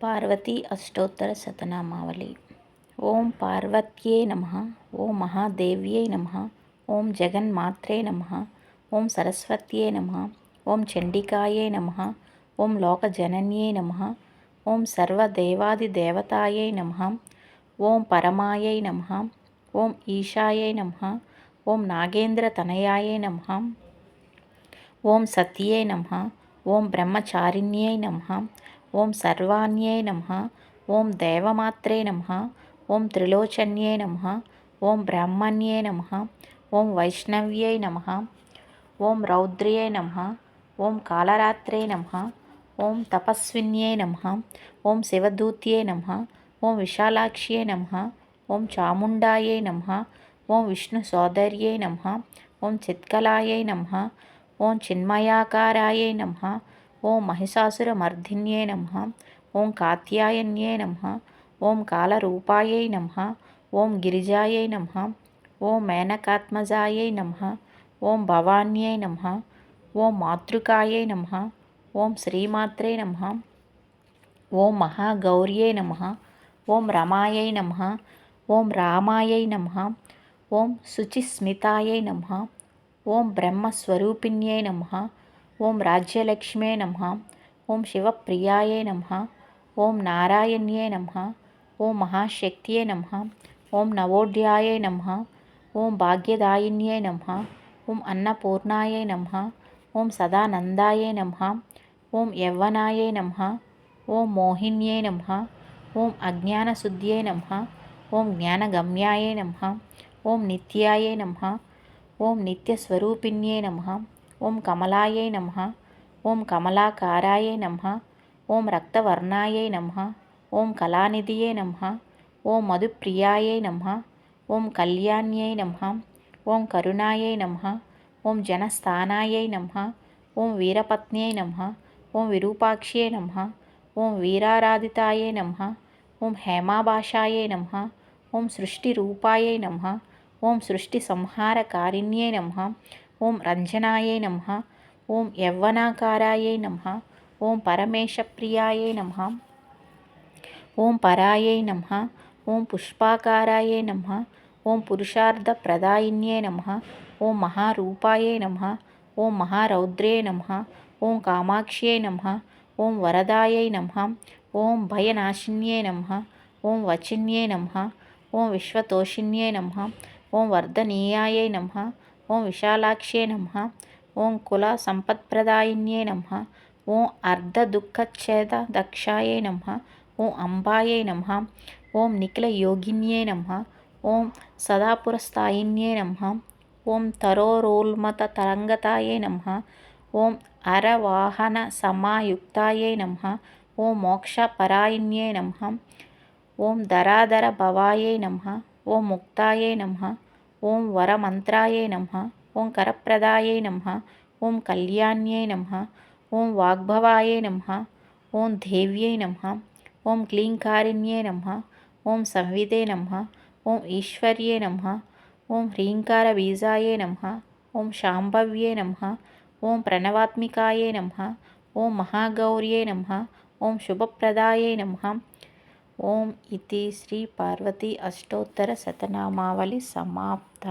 పార్వతీ అష్టోత్తర శతనామావళి ఓం పార్వత్యే నమ ఓం మహాదేవ్యై నమ ఓం జగన్మాత్రే నమ ఓం సరస్వత్యే నమ ఓం చండికాయే నమ ఓం లోకజనన్యే నమ ఓం సర్వదేవాదిదేవతాయై నమ ఓం పరమాయై నమ ఓం ఈశాయై నమ ఓం నాగేంద్రతనయాయై నమ ఓం సత్యే నమ ఓం బ్రహ్మచారిణ్యై నమ ఓం సర్వాణ్యే నమ ఓం దేవమాత్రే నమ ఓం త్రిలోచన్యే నమ ఓం బ్రాహ్మణ్యే నమ ఓం వైష్ణవ్యై నమ ఓం రౌద్ర్యే నమ ఓం కాలరాత్రే నమ ఓం తపస్విన్యే నమ ఓం శివదూత్యే నమ ఓం విశాలాక్ష్యే నమ ఓం చాముండాయే నమ ఓం విష్ణు సోదర్యే నమ ఓం చిత్కలాయై నమ ఓం చిన్మయాకారాయై నమ ఓం మహిషాసురమర్ధిన్యే నమ ఓం కాత్యాయన్యే నమ ఓం కాలరూపాయై నమ ఓం గిరిజాయై నమ ఓం మేనకాత్మజాయై నమ ఓం భవాన్యై నమ ఓం మాతృకాయై నమ ఓం శ్రీమాత్రే నమ ఓం మహాగౌర్యై నమ ఓం రమాయై నమ ఓం రామాయై నమ ఓం శుచిస్మితాయై నమ ఓం బ్రహ్మస్వరూపిణ్యై నమ ఓం రాజ్యలక్ష్మే నమ ఓం శివప్రియాయే నమ ఓం నారాయణ్యే నమ ఓం మహాశక్తియే నమ ఓం నవోడ్యాయే నమ ఓం భాగ్యదాయిన్యే నమ ఓం అన్నపూర్ణాయే నమ ఓం సదానందాయే నమ ఓం యవ్వనాయే నమ ఓం మోహిన్యే నమ ఓం అజ్ఞానశుద్ధ్యే నమ ఓం జ్ఞానగమ్యాయే నమ ఓం నిత్యాయే నమ ఓం నిత్యస్వరూపిణ్యే నమ ఓం కమలాయై నమ ఓం కమలాకారాయై నమ ఓం రక్తవర్ణాయై నమ ఓం కళానిధియే నమ ఓం మధుప్రియాయై నమ ఓం కళ్యాణ్యై నమ ఓం కరుణాయై నమ ఓం జనస్థానాయై నమ ఓం వీరపత్న్యై నమ ఓం విరూపాక్ష్యై నమ ఓం వీరారాధితాయై నమ ఓం హేమాభాషాయై నమ ఓం సృష్టిరూపాయై నమ ఓం సృష్టి సంహారకారిణ్యై నమ ఓం రంజనాయే నమ ఓం యవ్వనాకారాయే నమ ఓం పరమేశప్రియాయే నమ ఓం పరాయే నమ ఓం పుష్పాకారాయే నమ ఓం పురుషార్థప్రదాయిన్యే నమ ఓం మహారూపాయే నమ ఓం మహారౌద్రే నమ ఓం కామాక్ష్యే నమ ఓం వరదాయై నమ ఓం భయనాశిన్యే నమ ఓం వచిన్యే నమ ఓం విశ్వతోషిన్యే నమ ఓం వర్ధనీయాయై నమ ఓం విశాలాక్ష్యే నమ ఓం కుల సంపత్ప్రదాయిన్యే నమ ఓం అర్ధ అర్ధదుఃఖచ్ఛేద దక్షాయే నమ ఓం అంబాయే నమ ఓం నిఖిల యోగిన్యే నమ ఓం సదాపురస్థాయిన్యే నమ ఓం తరోరోల్మత తరంగతాయే నమ ఓం అరవాహన సమాయుక్తాయే నమ ఓం మోక్షపరాయిన్యే నమ ఓం ధరాధర భవాయే నమ ఓం ముక్తాయే నమ ఓం వరమంత్రాయే నమ ఓం కరప్రదాయే నమ ఓం కళ్యాణ్యై నమ ఓం వాగ్భవాయే నమ ఓం దేవ్యై నమ ఓం క్లీంకారిణ్యే నమ ఓం సంవితే నమ ఓం ఈశ్వర్యే నమ ఓం హ్రీంకార బీజాయే నమ ఓం శాంభవ్యే నమ ఓం ప్రణవాత్మికాయే నమ ఓం మహాగౌర్యే నమ ఓం శుభప్రదాయే నమ ఓం ఇది శ్రీ పార్వతీ అష్టోత్తర శతనామావళి సమాప్త.